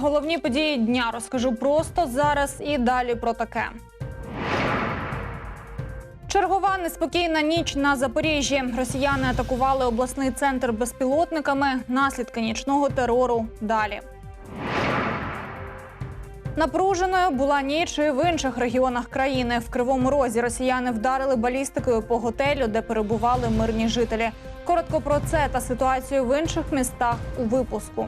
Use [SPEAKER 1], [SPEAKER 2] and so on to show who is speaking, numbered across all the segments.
[SPEAKER 1] Головні події дня розкажу просто зараз і далі про таке. Чергова неспокійна ніч на Запоріжжі. Росіяни атакували обласний центр безпілотниками. Наслідки нічного терору. Далі. Напруженою була ніч і в інших регіонах країни. В Кривому Розі росіяни вдарили балістикою по готелю, де перебували мирні жителі. Коротко про це та ситуацію в інших містах у випуску.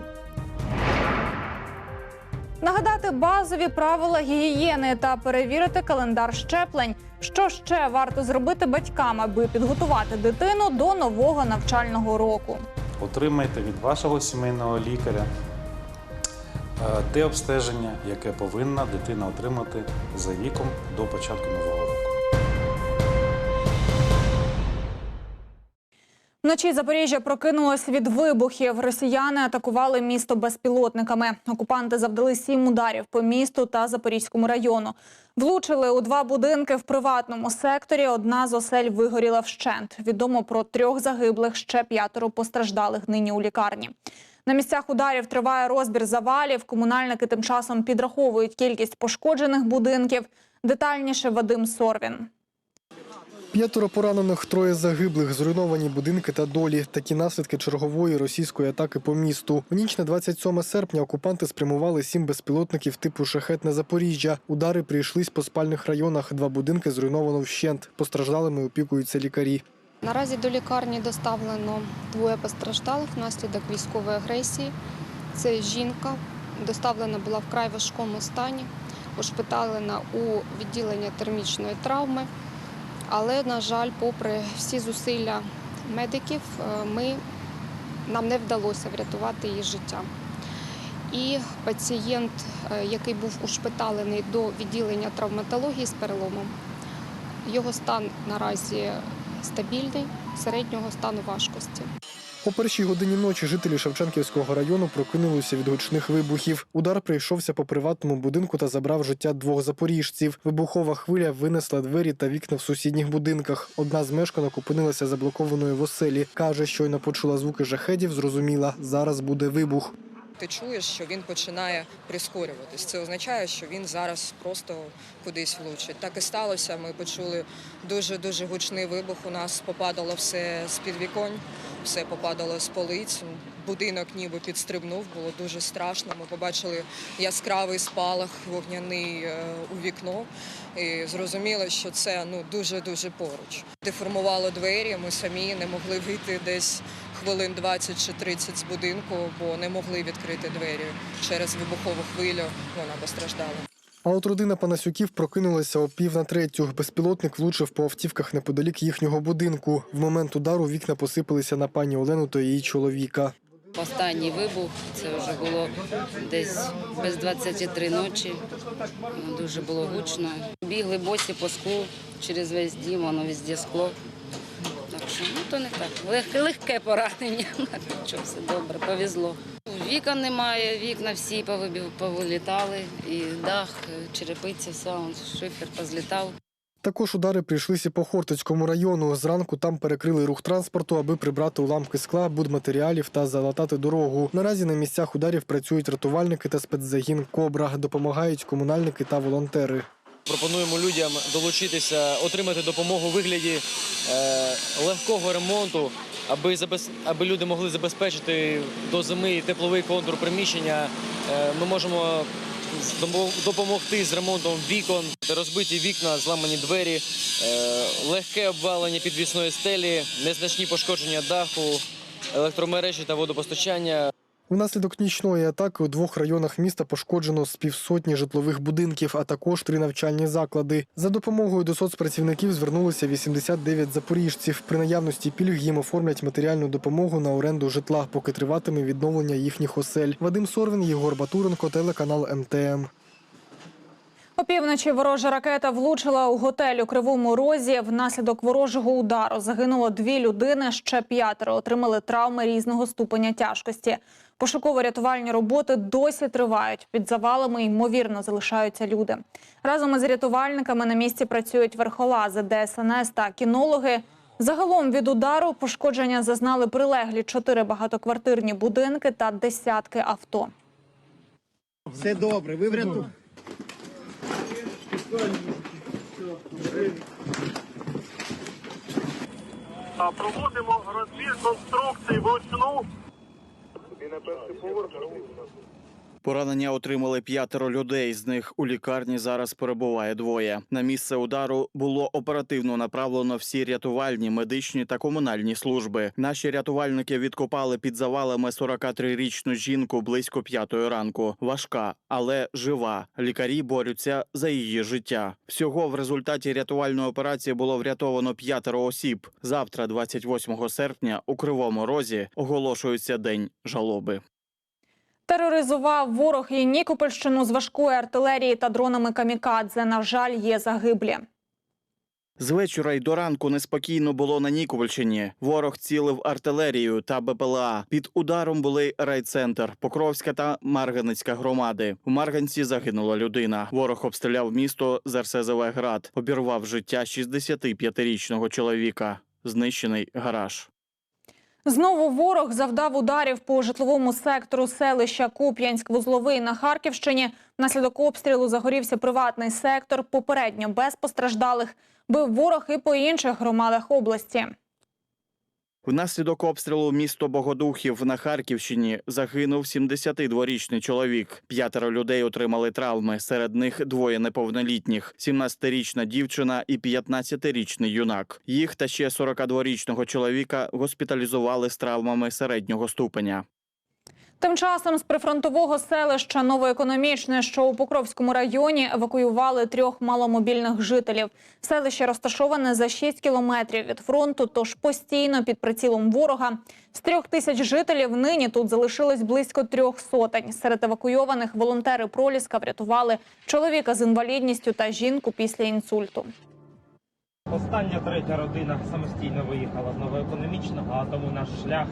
[SPEAKER 1] Нагадати базові правила гігієни та перевірити календар щеплень. Що ще варто зробити батькам, аби підготувати дитину до нового навчального року?
[SPEAKER 2] Отримайте від вашого сімейного лікаря е, те обстеження, яке повинна дитина отримати за віком до початку нового
[SPEAKER 1] Вночі Запоріжжя прокинулось від вибухів. Росіяни атакували місто безпілотниками. Окупанти завдали сім ударів по місту та Запорізькому району. Влучили у два будинки в приватному секторі. Одна з осель вигоріла вщент. Відомо про трьох загиблих, ще п'ятеро постраждалих нині у лікарні. На місцях ударів триває розбір завалів. Комунальники тим часом підраховують кількість пошкоджених будинків. Детальніше Вадим Сорвін.
[SPEAKER 3] П'ятеро поранених, троє загиблих, зруйновані будинки та долі. Такі наслідки чергової російської атаки по місту. В ніч на 27 серпня окупанти спрямували сім безпілотників типу шахет на Запоріжжя. Удари прийшлись по спальних районах. Два будинки зруйновано вщент. Постраждалими опікуються лікарі.
[SPEAKER 4] Наразі до лікарні доставлено двоє постраждалих внаслідок військової агресії. Це жінка, доставлена була вкрай важкому стані, ушпиталена у відділення термічної травми. Але, на жаль, попри всі зусилля медиків, е, ми, нам не вдалося врятувати її життя. І пацієнт, е, який був ушпиталений до відділення травматології з переломом, його стан наразі стабільний, середнього стану важкості.
[SPEAKER 3] О першій годині ночі жителі Шевченківського району прокинулися від гучних вибухів. Удар прийшовся по приватному будинку та забрав життя двох запоріжців. Вибухова хвиля винесла двері та вікна в сусідніх будинках. Одна з мешканок опинилася заблокованою в оселі. Каже, щойно почула звуки жахедів, зрозуміла, зараз буде вибух.
[SPEAKER 5] Ти чуєш, що він починає прискорюватись. Це означає, що він зараз просто кудись влучить. Так і сталося. Ми почули дуже дуже гучний вибух. У нас попадало все з під віконь, все попадало з полиць. Будинок ніби підстрибнув, було дуже страшно. Ми побачили яскравий спалах вогняний е, у вікно і зрозуміли, що це ну дуже дуже поруч. Деформувало двері. Ми самі не могли вийти десь хвилин 20 чи 30 з будинку, бо не могли відкрити двері через вибухову хвилю. Вона постраждала.
[SPEAKER 3] А от родина Панасюків прокинулася о пів на третю. Безпілотник влучив по автівках неподалік їхнього будинку. В момент удару вікна посипалися на пані Олену та її чоловіка.
[SPEAKER 6] Останній вибух це вже було десь без 23 ночі. Дуже було гучно. Бігли босі по склу через весь дім, воно везде скло. Так що ну то не так. Легке, легке поранення. Нічого, все добре, повезло. Вікон немає, вікна всі повилітали, і дах, черепиця, вся, шифер позлітав.
[SPEAKER 3] Також удари прийшлися по Хортицькому району. Зранку там перекрили рух транспорту, аби прибрати уламки скла, будматеріалів та залатати дорогу. Наразі на місцях ударів працюють рятувальники та спецзагін Кобра. Допомагають комунальники та волонтери.
[SPEAKER 7] Пропонуємо людям долучитися, отримати допомогу у вигляді е, легкого ремонту, аби люди могли забезпечити до зими тепловий контур приміщення. Е, ми можемо допомогти з ремонтом вікон, розбиті вікна, зламані двері, е, легке обвалення підвісної стелі, незначні пошкодження даху, електромережі та водопостачання.
[SPEAKER 3] Внаслідок нічної атаки у двох районах міста пошкоджено з півсотні житлових будинків, а також три навчальні заклади. За допомогою до соцпрацівників звернулися 89 запоріжців. При наявності пільг їм оформлять матеріальну допомогу на оренду житла, поки триватиме відновлення їхніх осель. Вадим Сорвін, Єгор Батуренко, телеканал МТМ.
[SPEAKER 1] Опівночі ворожа ракета влучила у готель у Кривому Розі. Внаслідок ворожого удару загинуло дві людини. Ще п'ятеро отримали травми різного ступеня тяжкості. Пошуково-рятувальні роботи досі тривають. Під завалами ймовірно залишаються люди. Разом із рятувальниками на місці працюють верхолази, ДСНС та кінологи. Загалом від удару пошкодження зазнали прилеглі чотири багатоквартирні будинки та десятки авто.
[SPEAKER 8] Все добре, ви врятуєте.
[SPEAKER 9] Проводимо розбір конструкцій вручну.
[SPEAKER 10] Поранення отримали п'ятеро людей. З них у лікарні зараз перебуває двоє. На місце удару було оперативно направлено всі рятувальні, медичні та комунальні служби. Наші рятувальники відкопали під завалами 43-річну жінку близько п'ятої ранку. Важка, але жива. Лікарі борються за її життя. Всього в результаті рятувальної операції було врятовано п'ятеро осіб. Завтра, 28 серпня, у Кривому Розі оголошується день жалоби.
[SPEAKER 1] Тероризував ворог і Нікопольщину з важкої артилерії та дронами камікадзе. На жаль, є загиблі.
[SPEAKER 10] З вечора й до ранку неспокійно було на Нікопольщині. Ворог цілив артилерію та БПЛА. Під ударом були райцентр, Покровська та Марганецька громади. У Марганці загинула людина. Ворог обстріляв місто з Град, обірвав життя 65-річного чоловіка. Знищений гараж.
[SPEAKER 1] Знову ворог завдав ударів по житловому сектору селища Куп'янськ-Вузловий на Харківщині. Внаслідок обстрілу загорівся приватний сектор. Попередньо без постраждалих. Бив ворог і по інших громадах області.
[SPEAKER 10] Внаслідок обстрілу місто Богодухів на Харківщині загинув 72-річний чоловік. П'ятеро людей отримали травми. Серед них двоє неповнолітніх: 17-річна дівчина і 15-річний юнак. Їх та ще 42-річного чоловіка госпіталізували з травмами середнього ступеня.
[SPEAKER 1] Тим часом з прифронтового селища Новоекономічне, що у Покровському районі, евакуювали трьох маломобільних жителів. Селище розташоване за 6 кілометрів від фронту, тож постійно під прицілом ворога. З трьох тисяч жителів нині тут залишилось близько трьох сотень. Серед евакуйованих волонтери Проліска врятували чоловіка з інвалідністю та жінку після інсульту.
[SPEAKER 11] Остання третя родина самостійно виїхала з новоекономічного, а тому наш шлях,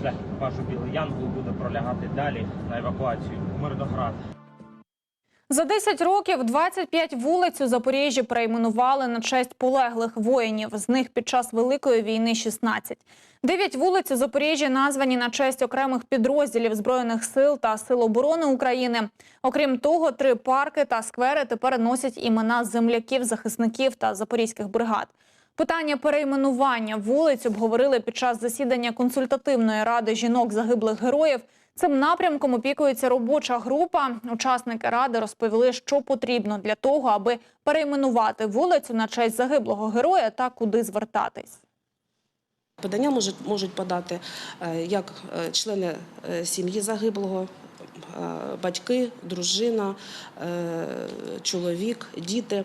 [SPEAKER 11] шлях екіпажу Білий Янгол буде пролягати далі на евакуацію в Мирноград.
[SPEAKER 1] За 10 років 25 вулиць у Запоріжжі перейменували на честь полеглих воїнів. З них під час Великої війни 16. Дев'ять вулиць у Запоріжжі названі на честь окремих підрозділів Збройних сил та Сил оборони України. Окрім того, три парки та сквери тепер носять імена земляків, захисників та запорізьких бригад. Питання перейменування вулиць обговорили під час засідання консультативної ради жінок загиблих героїв. Цим напрямком опікується робоча група. Учасники ради розповіли, що потрібно для того, аби перейменувати вулицю на честь загиблого героя та куди звертатись.
[SPEAKER 12] Подання можуть, можуть подати е, як е, члени е, сім'ї загиблого, батьки, дружина, е, чоловік, діти.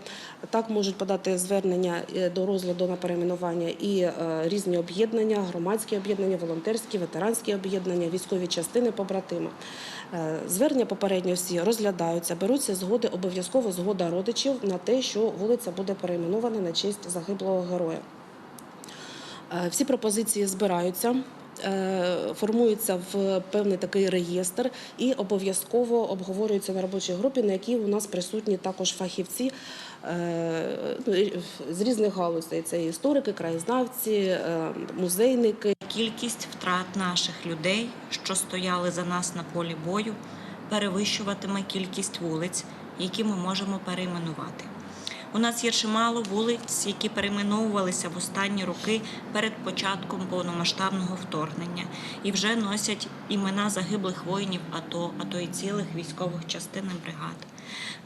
[SPEAKER 12] Так можуть подати звернення е, до розгляду на перейменування і е, різні об'єднання, громадські об'єднання, волонтерські, ветеранські об'єднання, військові частини, побратими. Е, Звернення попередньо всі розглядаються, беруться згоди, обов'язково згода родичів на те, що вулиця буде перейменована на честь загиблого героя. Е, Всі пропозиції збираються. Е, Формується в певний такий реєстр і обов'язково обговорюється на робочій групі, на якій у нас присутні також фахівці е, ну, з різних галузей. Це історики, краєзнавці, е, музейники.
[SPEAKER 13] Кількість втрат наших людей, що стояли за нас на полі бою, перевищуватиме кількість вулиць, які ми можемо перейменувати. У нас є чимало вулиць, які перейменовувалися в останні роки перед початком повномасштабного вторгнення і вже носять імена загиблих воїнів АТО, а то й цілих військових частин і бригад.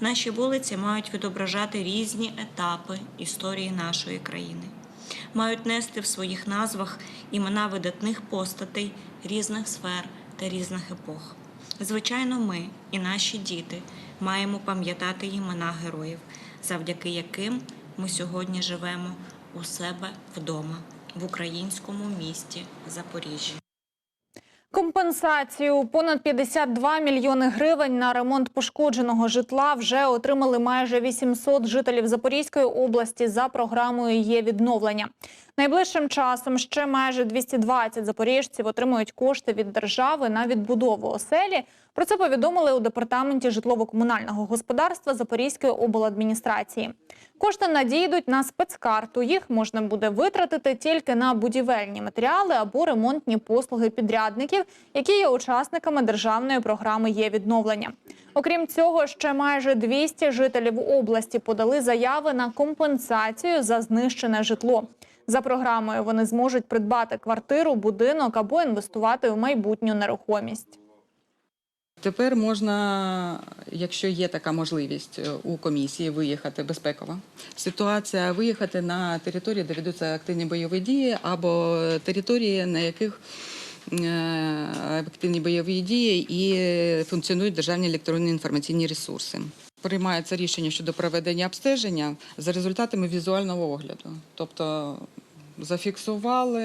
[SPEAKER 13] Наші вулиці мають відображати різні етапи історії нашої країни мають нести в своїх назвах імена видатних постатей різних сфер та різних епох. Звичайно, ми і наші діти маємо пам'ятати імена героїв, завдяки яким ми сьогодні живемо у себе вдома в українському місті Запоріжжя.
[SPEAKER 1] Компенсацію понад 52 мільйони гривень на ремонт пошкодженого житла вже отримали майже 800 жителів Запорізької області за програмою є відновлення. Найближчим часом ще майже 220 запоріжців отримують кошти від держави на відбудову оселі. Про це повідомили у департаменті житлово-комунального господарства Запорізької обладміністрації. Кошти надійдуть на спецкарту. Їх можна буде витратити тільки на будівельні матеріали або ремонтні послуги підрядників, які є учасниками державної програми є відновлення. Окрім цього, ще майже 200 жителів області подали заяви на компенсацію за знищене житло. За програмою вони зможуть придбати квартиру, будинок або інвестувати в майбутню нерухомість.
[SPEAKER 8] Тепер можна, якщо є така можливість е, у комісії виїхати безпекова ситуація, виїхати на території, де ведуться активні бойові дії, або території, на яких е, активні бойові дії і функціонують державні електронні інформаційні ресурси. Приймається рішення щодо проведення обстеження за результатами візуального огляду. Тобто зафіксували,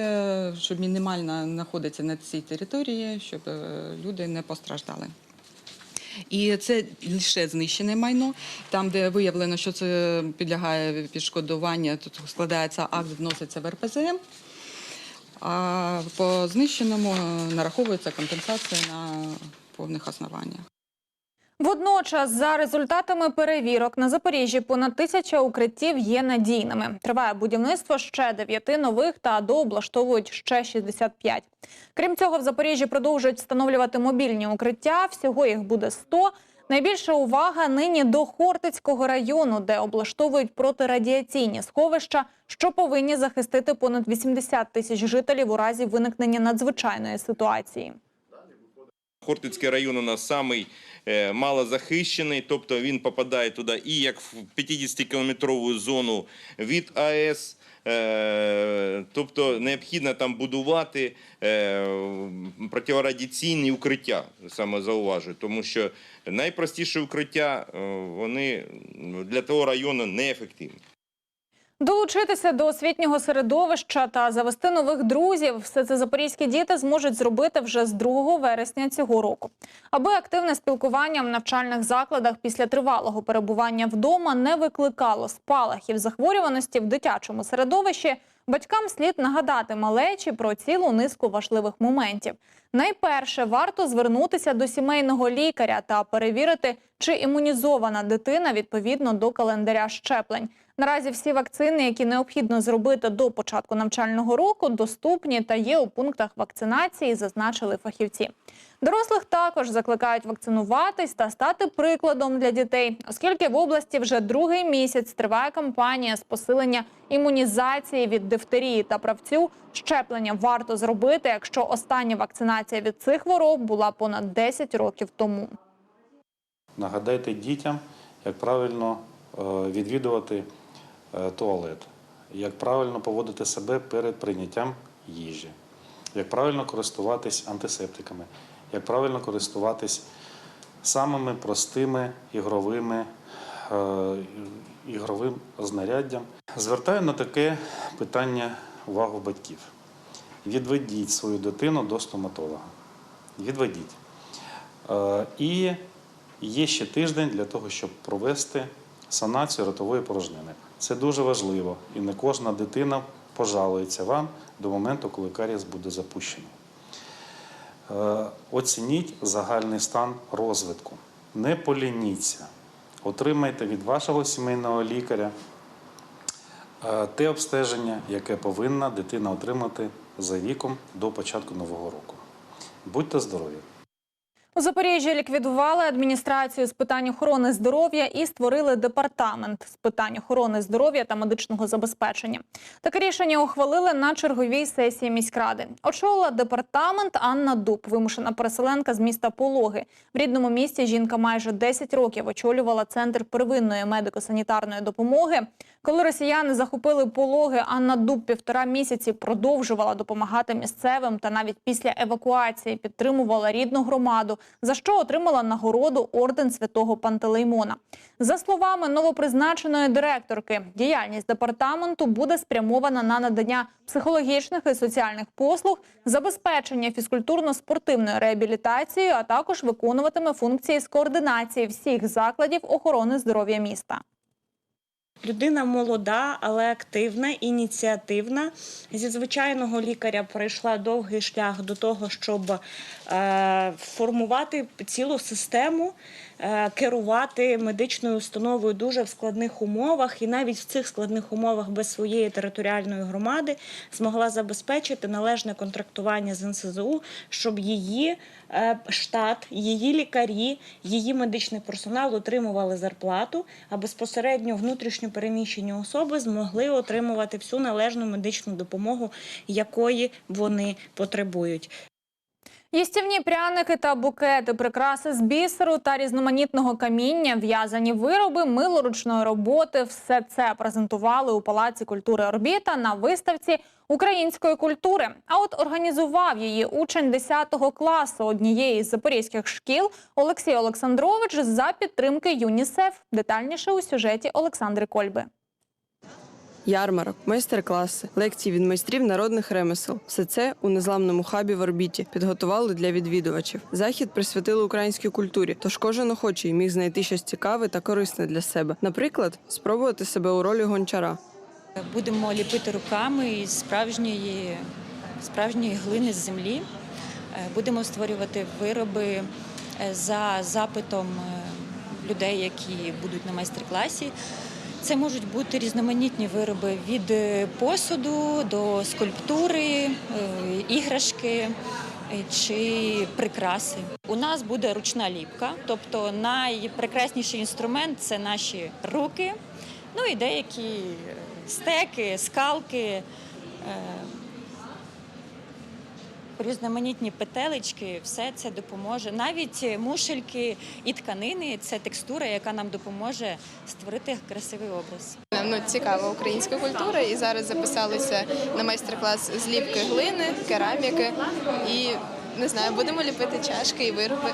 [SPEAKER 8] що мінімально знаходиться на цій території, щоб е, люди не постраждали. І це лише знищене майно. Там, де виявлено, що це підлягає підшкодування, тут складається акт, вноситься в РПЗМ. А по знищеному нараховується компенсація на повних основаннях.
[SPEAKER 1] Водночас, за результатами перевірок на Запоріжжі, понад тисяча укриттів є надійними. Триває будівництво ще дев'яти нових та дооблаштовують ще 65. Крім цього, в Запоріжжі продовжують встановлювати мобільні укриття. Всього їх буде 100. Найбільша увага нині до Хортицького району, де облаштовують протирадіаційні сховища, що повинні захистити понад 80 тисяч жителів у разі виникнення надзвичайної ситуації.
[SPEAKER 14] Хортицький район у нас самий е, малозахищений, тобто він попадає туди і як в 50-кілометрову зону від АЕС. е, Тобто необхідно там будувати е, протирадіаційні укриття, саме зауважую, тому що найпростіші укриття вони для того району неефективні.
[SPEAKER 1] Долучитися до освітнього середовища та завести нових друзів все це запорізькі діти зможуть зробити вже з 2 вересня цього року. Аби активне спілкування в навчальних закладах після тривалого перебування вдома не викликало спалахів захворюваності в дитячому середовищі, батькам слід нагадати малечі про цілу низку важливих моментів. Найперше варто звернутися до сімейного лікаря та перевірити, чи імунізована дитина відповідно до календаря щеплень. Наразі всі вакцини, які необхідно зробити до початку навчального року, доступні та є у пунктах вакцинації, зазначили фахівці. Дорослих також закликають вакцинуватись та стати прикладом для дітей, оскільки в області вже другий місяць триває кампанія з посилення імунізації від дифтерії та правцю. Щеплення варто зробити, якщо остання вакцинація від цих хвороб була понад 10 років тому.
[SPEAKER 2] Нагадайте дітям, як правильно е, відвідувати туалет, як правильно поводити себе перед прийняттям їжі, як правильно користуватись антисептиками, як правильно користуватись самими простими ігровими, е, ігровим знаряддям. Звертаю на таке питання увагу батьків. Відведіть свою дитину до стоматолога. Відведіть. Е, І є ще тиждень для того, щоб провести санацію ротової порожнини. Це дуже важливо, і не кожна дитина пожалується вам до моменту, коли карієс буде запущений. Е, Оцініть загальний стан розвитку. Не полініться. Отримайте від вашого сімейного лікаря е, те обстеження, яке повинна дитина отримати за віком до початку нового року. Будьте здорові!
[SPEAKER 1] У Запоріжжі ліквідували адміністрацію з питань охорони здоров'я і створили департамент з питань охорони здоров'я та медичного забезпечення. Таке рішення ухвалили на черговій сесії міськради. Очолила департамент Анна Дуб, вимушена переселенка з міста Пологи. В рідному місті жінка майже 10 років очолювала центр первинної медико-санітарної допомоги. Коли росіяни захопили пологи, Анна Дуб півтора місяці продовжувала допомагати місцевим та навіть після евакуації підтримувала рідну громаду, за що отримала нагороду орден святого Пантелеймона. За словами новопризначеної директорки, діяльність департаменту буде спрямована на надання психологічних і соціальних послуг, забезпечення фізкультурно-спортивною реабілітацією, а також виконуватиме функції з координації всіх закладів охорони здоров'я міста.
[SPEAKER 13] Людина молода, але активна, ініціативна. Зі звичайного лікаря пройшла довгий шлях до того, щоб е, формувати цілу систему, керувати медичною установою дуже в складних умовах, і навіть в цих складних умовах без своєї територіальної громади змогла забезпечити належне контрактування з НСЗУ, щоб її е, штат, її лікарі, її медичний персонал отримували зарплату, а безпосередньо внутрішньо переміщені особи змогли отримувати всю належну медичну допомогу, якої вони потребують.
[SPEAKER 1] Їстівні пряники та букети, прикраси з бісеру та різноманітного каміння, в'язані вироби, мило ручної роботи. Все це презентували у Палаці культури Орбіта на виставці української культури. А от організував її учень 10 класу однієї з запорізьких шкіл Олексій Олександрович за підтримки ЮНІСЕФ. Детальніше у сюжеті Олександри Кольби.
[SPEAKER 15] Ярмарок, майстер-класи, лекції від майстрів народних ремесел. Все це у незламному хабі в орбіті підготували для відвідувачів. Захід присвятили українській культурі, тож кожен охочий міг знайти щось цікаве та корисне для себе. Наприклад, спробувати себе у ролі гончара.
[SPEAKER 16] Будемо ліпити руками із справжньої, справжньої глини з землі. Е, Будемо створювати вироби е, за запитом е, людей, які будуть на майстер-класі. Це можуть бути різноманітні вироби від е, посуду до скульптури, е, іграшки е, чи прикраси. У нас буде ручна ліпка, тобто найпрекрасніший інструмент це наші руки, ну і деякі стеки, скалки. Е, Різноманітні петелечки, все це допоможе. Навіть мушельки і тканини це текстура, яка нам допоможе створити красивий образ.
[SPEAKER 17] Ну, цікава українська культура, і зараз записалися на майстер-клас з ліпки глини, кераміки і не знаю, будемо ліпити чашки і вироби.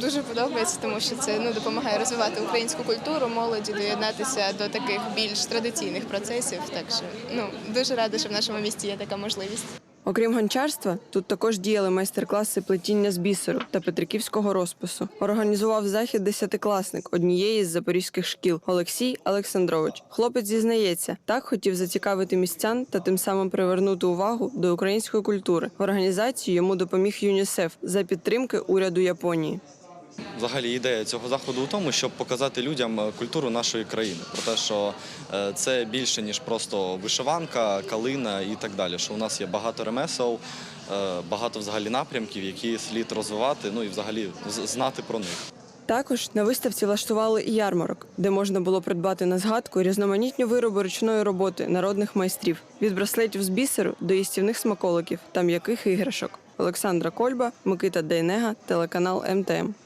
[SPEAKER 17] Дуже подобається, тому що це ну допомагає розвивати українську культуру, молоді доєднатися до таких більш традиційних процесів. Так що ну дуже рада, що в нашому місті є така можливість.
[SPEAKER 15] Окрім гончарства, тут також діяли майстер-класи плетіння з бісеру та петриківського розпису. Організував захід десятикласник однієї з запорізьких шкіл Олексій Олександрович. Хлопець зізнається, так хотів зацікавити містян та тим самим привернути увагу до української культури. В організації йому допоміг ЮНІСЕФ за підтримки уряду Японії.
[SPEAKER 18] Взагалі ідея цього заходу у тому, щоб показати людям е, культуру нашої країни, про те, що е, це більше ніж просто вишиванка, калина і так далі. Що у нас є багато ремесел, е, багато взагалі напрямків, які слід розвивати, ну і взагалі знати про них.
[SPEAKER 15] Також на виставці влаштували і ярмарок, де можна було придбати на згадку різноманітні вироби ручної роботи народних майстрів від браслетів з бісеру до їстівних смаколиків та м'яких іграшок. Олександра Кольба, Микита Дейнега, телеканал МТМ.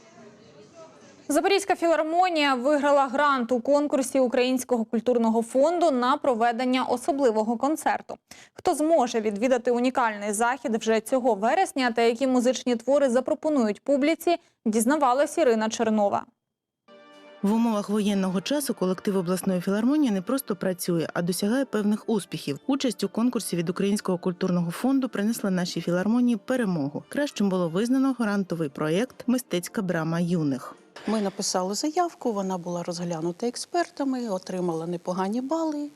[SPEAKER 1] Запорізька філармонія виграла грант у конкурсі Українського культурного фонду на проведення особливого концерту. Хто зможе відвідати унікальний захід вже цього вересня та які музичні твори запропонують публіці, дізнавалась Ірина Чернова.
[SPEAKER 19] В умовах воєнного часу колектив обласної філармонії не просто працює, а досягає певних успіхів. Участь у конкурсі від Українського культурного фонду принесла нашій філармонії перемогу. Кращим було визнано грантовий проєкт Мистецька брама юних.
[SPEAKER 20] Ми написали заявку, вона була розглянута експертами, отримала непогані бали.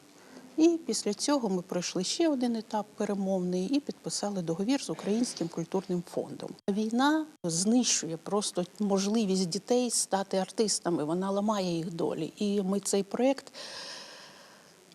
[SPEAKER 20] І після цього ми пройшли ще один етап перемовний і підписали договір з Українським культурним фондом. Війна знищує просто можливість дітей стати артистами, вона ламає їх долі. І ми цей проєкт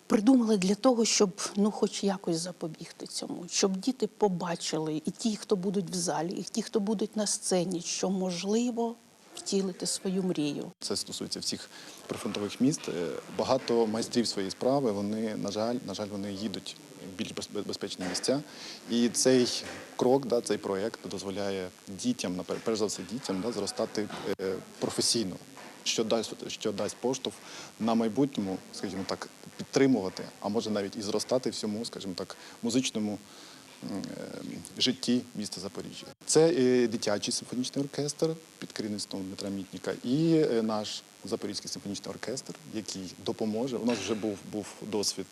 [SPEAKER 20] придумали для того, щоб ну, хоч якось запобігти цьому, щоб діти побачили, і ті, хто будуть в залі, і ті, хто будуть на сцені, що можливо втілити свою мрію.
[SPEAKER 21] Це стосується всіх прифронтових міст. Е, Багато майстрів своєї справи, вони, на жаль, на жаль, вони їдуть в більш безпечні місця. І цей крок, да, цей проєкт дозволяє дітям, перш за все дітям, да, зростати е, професійно, що дасть, що дасть поштовх на майбутньому, скажімо так, підтримувати, а може навіть і зростати всьому, скажімо так, музичному житті міста Запоріжжя. Це е, дитячий симфонічний оркестр під керівництвом Дмитра Мітніка і е, наш Запорізький симфонічний оркестр, який допоможе. У нас вже був, був досвід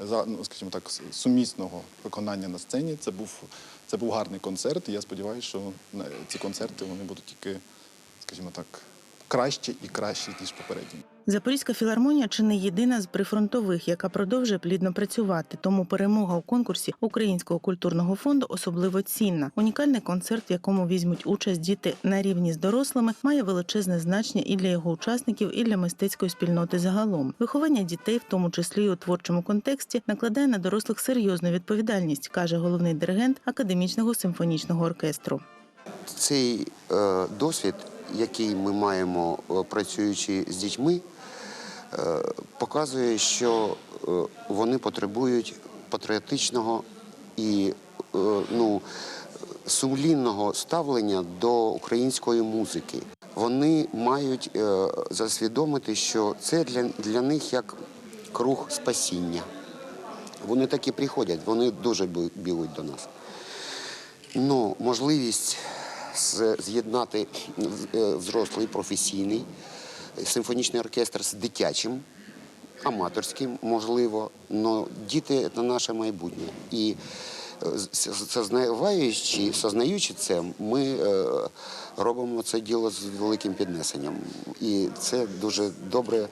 [SPEAKER 21] ну, скажімо так, сумісного виконання на сцені. Це був, це був гарний концерт. І я сподіваюся, що ці концерти вони будуть тільки, скажімо так, кращі і кращі, ніж попередні.
[SPEAKER 19] Запорізька філармонія чи не єдина з прифронтових, яка продовжує плідно працювати. Тому перемога у конкурсі Українського культурного фонду особливо цінна. Унікальний концерт, в якому візьмуть участь діти на рівні з дорослими, має величезне значення і для його учасників, і для мистецької спільноти загалом. Виховання дітей, в тому числі й у творчому контексті, накладає на дорослих серйозну відповідальність, каже головний диригент академічного симфонічного оркестру.
[SPEAKER 22] Цей е, досвід, який ми маємо е, працюючи з дітьми, показує, що е, вони потребують патріотичного і е, ну, сумлінного ставлення до української музики. Вони мають е, засвідомити, що це для, для них як круг спасіння. Вони так і приходять, вони дуже бігуть до нас. Ну, можливість з'єднати е, взрослий професійний симфонічний оркестр з дитячим, аматорським, можливо. але діти це наше майбутнє. І е, сознаваючи, сознаючи це, ми е, робимо це діло з великим піднесенням. І це дуже добре.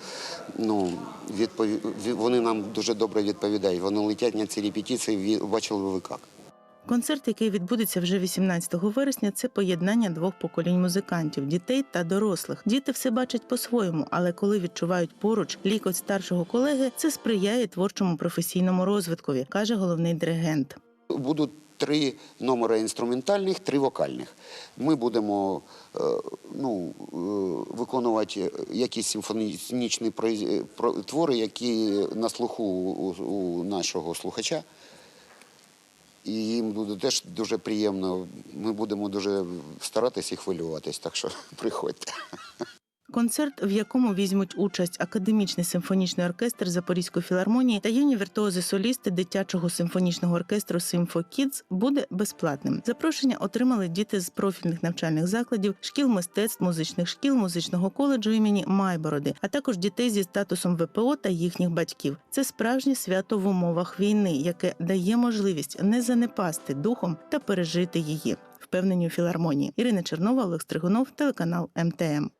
[SPEAKER 22] Ну, відпові... Вони нам дуже добре відповідають. Вони летять на ці репетиції, бачили ви як.
[SPEAKER 19] Концерт, який відбудеться вже 18 вересня, це поєднання двох поколінь музикантів дітей та дорослих. Діти все бачать по-своєму, але коли відчувають поруч лікоть старшого колеги, це сприяє творчому професійному розвиткові, каже головний диригент.
[SPEAKER 22] Будуть три номери інструментальних, три вокальних. Ми будемо е, ну, е, виконувати якісь симфонічні твори, які на слуху у нашого слухача. І їм буде теж дуже приємно. Ми будемо дуже старатися і хвилюватись, так що приходьте.
[SPEAKER 19] Концерт, в якому візьмуть участь академічний симфонічний оркестр Запорізької філармонії та юні віртуози солісти дитячого симфонічного оркестру Симфо Кідз, буде безплатним. Запрошення отримали діти з профільних навчальних закладів, шкіл мистецтв, музичних шкіл, музичного коледжу імені Майбороди, а також дітей зі статусом ВПО та їхніх батьків. Це справжнє свято в умовах війни, яке дає можливість не занепасти духом та пережити її. Впевнені у філармонії. Ірина Чернова, Олег Стригунов, телеканал МТМ.